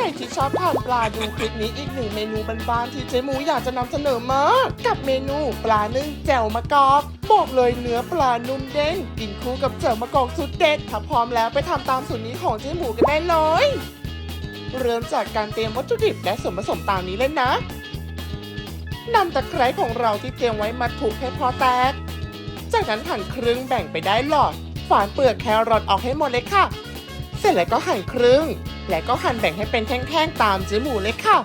รที่ชอบทานปลาดูคลิปนี้อีกหนึ่งเมนูบ้านๆที่เจ๊หมูอยากจะนำเสนอมากกับเมนูปลานึ่งแจ่วมะกอกบอกเลยเนื้อปลานุ่มเด้งกินคู่กับแจ่วมะกอกสุดเด็ดถ้าพร้อมแล้วไปทำตามสูตรนี้ของเจ๊หมูกันได้เลย เริ่มจากการเตรียมวัตถุดิบและส่วนผสมตามนี้เลยนะนำตะไคร้ของเราที่เตรียมไว้มาถูกให้พอแตก จากนั้นหั่นครึ่งแบ่งไปได้หลอดฝานเปลือกแครอทออกให้หมดเลยค่ะ เสร็จแล้วก็หั่นครึ่ง และก็หั่นแบ่งให้เป็นแท่งๆตามเจ๊หมูเลยค่ะ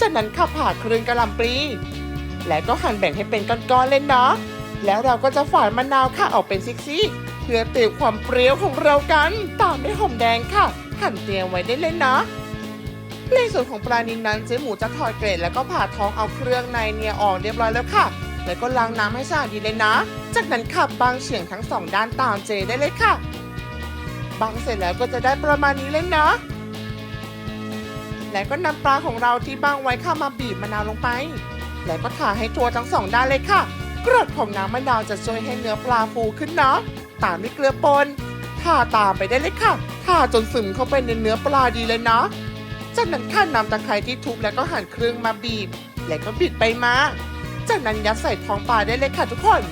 จากนั้นค่ะผ่าครึ่งกระหล่ำปลีและก็หั่นแบ่งให้เป็นก้อนๆเลยเนาะ แล้วเราก็จะฝานมะนาวค่ะออกเป็นซิกๆเพื่อเติมความเปรี้ยวของเรากัน ตามด้วยหอมแดงค่ะหั่นเตรียมไว้ได้เลยเนาะในส่วนของปลานิลนั้นเจ๊หมูจะถอดเกล็ดแล้วก็ผ่าท้องเอาเครื่องในเนี่ยออกเรียบร้อยแล้วค่ะ แล้วก็ล้างน้ำให้สะอาดดีเลยนะ จากนั้นขับบางเฉียงทั้งสองด้านตามเจได้เลยค่ะ บางเสร็จแล้วก็จะได้ประมาณนี้เลยนะแล้วก็นำปลาของเราที่บางไว้ข้ามาบีบมะนาวลงไป แล้วก็ทาให้ทั่วทั้งสองด้านเลยค่ะกรดของน้ำมะนาวจะช่วยให้เนื้อปลาฟูขึ้นเนาะตามด้วยเกลือป่นทาตามไปได้เลยค่ะทาจนซึมเข้าไปในเนื้อปลาดีเลยนะจากนั้นข้านำตะไคร้ที่ทุบแล้วก็หั่นครึ่งมาบีบ แล้วก็บิดไปมา จากนั้นยัดใส่ท้องปลาได้เลยค่ะทุกคน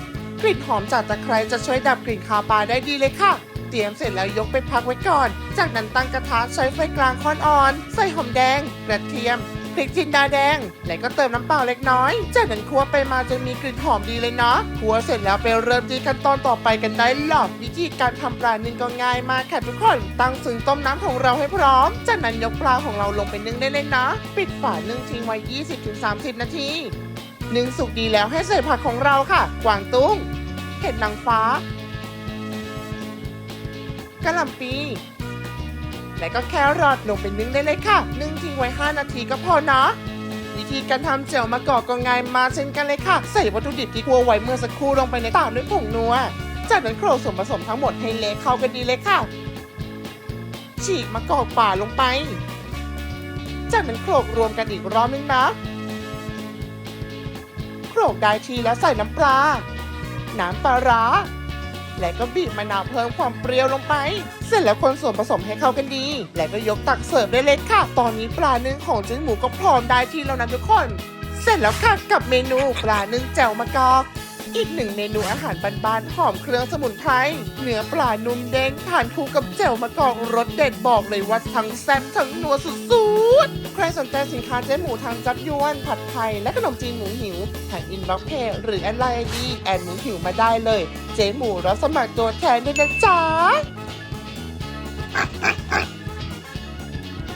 กลิ่นหอมจากตะไคร้จะช่วยดับกลิ่นคาปลาได้ดีเลยค่ะ ตรียมเสร็จแล้วยกไปพักไว้ก่อน จากนั้นตั้งกระทะใช้ไฟกลางค่อนอ่อน ใส่หอมแดง กระเทียมพริกจินดาแดง และก็เติมน้ำเปล่าเล็กน้อย จากนั้นคั่วไปมาจนมีกลิ่นหอมดีเลยเนาะคั่วเสร็จแล้วไปเริ่มที่ขั้นตอนต่อไปกันได้หรอกวิธีการทำปลานึ่งก็ง่ายมากค่ะทุกคน ตั้งซึ่งต้มน้ำของเราให้พร้อม จากนั้นยกปลาของเราลงไปนึ่งได้เลยนะ ปิดฝานึ่งทิ้งไว้ 20-30 นาทีนึ่งสุกดีแล้วให้ใส่ผักของเราค่ะ กวางตุ้ง เห็ดนางฟ้า กะหล่ำปี และก็แครอทลงไปนึ่งได้เลยค่ะ นึ่งทิ้งไว้ 5 นาทีก็พอนะ วิธีการทำแจ่วมะกอกก็ง่ายมาเช่นกันเลยค่ะ ใส่วัตถุดิบที่คั่วไว้เมื่อสักครู่ลงไปในตาด้วยผงนัว จากนั้นโขลกส่วนผสมทั้งหมดให้เละเข้ากันดีเลยค่ะ ฉีกมะกอกป่าลงไป จากนั้นโขลกรวมกันอีกรอบนึงนะโขลกได้ทีแล้วใส่น้ำปลา น้ำปลาร้า และก็บีบมะนาวเพิ่มความเปรี้ยวลงไป เสร็จแล้วคนส่วนผสมให้เข้ากันดี และก็ยกตักเสิร์ฟได้เลยค่ะ ตอนนี้ปลานึ่งของเจ๊หมูก็พร้อมได้ที่แล้วนะทุกคน เสร็จแล้วค่ะกับเมนูปลานึ่งแจ่วมะกอก อีกหนึ่งเมนูอาหารบ้านๆหอมเครื่องสมุนไพรเนื้อปลานุ่มเด้งทานคู่กับแจ่วมะกอกรสเด็ดบอกเลยว่าทั้งแซ่บทั้งนัวสุดๆ ใครสนใจสินค้าเจ๊หมูทางจับยวน ผัดไทย และขนมจีนหมูหิวทางอินบ็อกเพจหรือแอดไลน์ดีแอนหมูหิวมาได้เลย เจ๊หมูรับสมัครตัวแทนด้วยนะจ๊ะ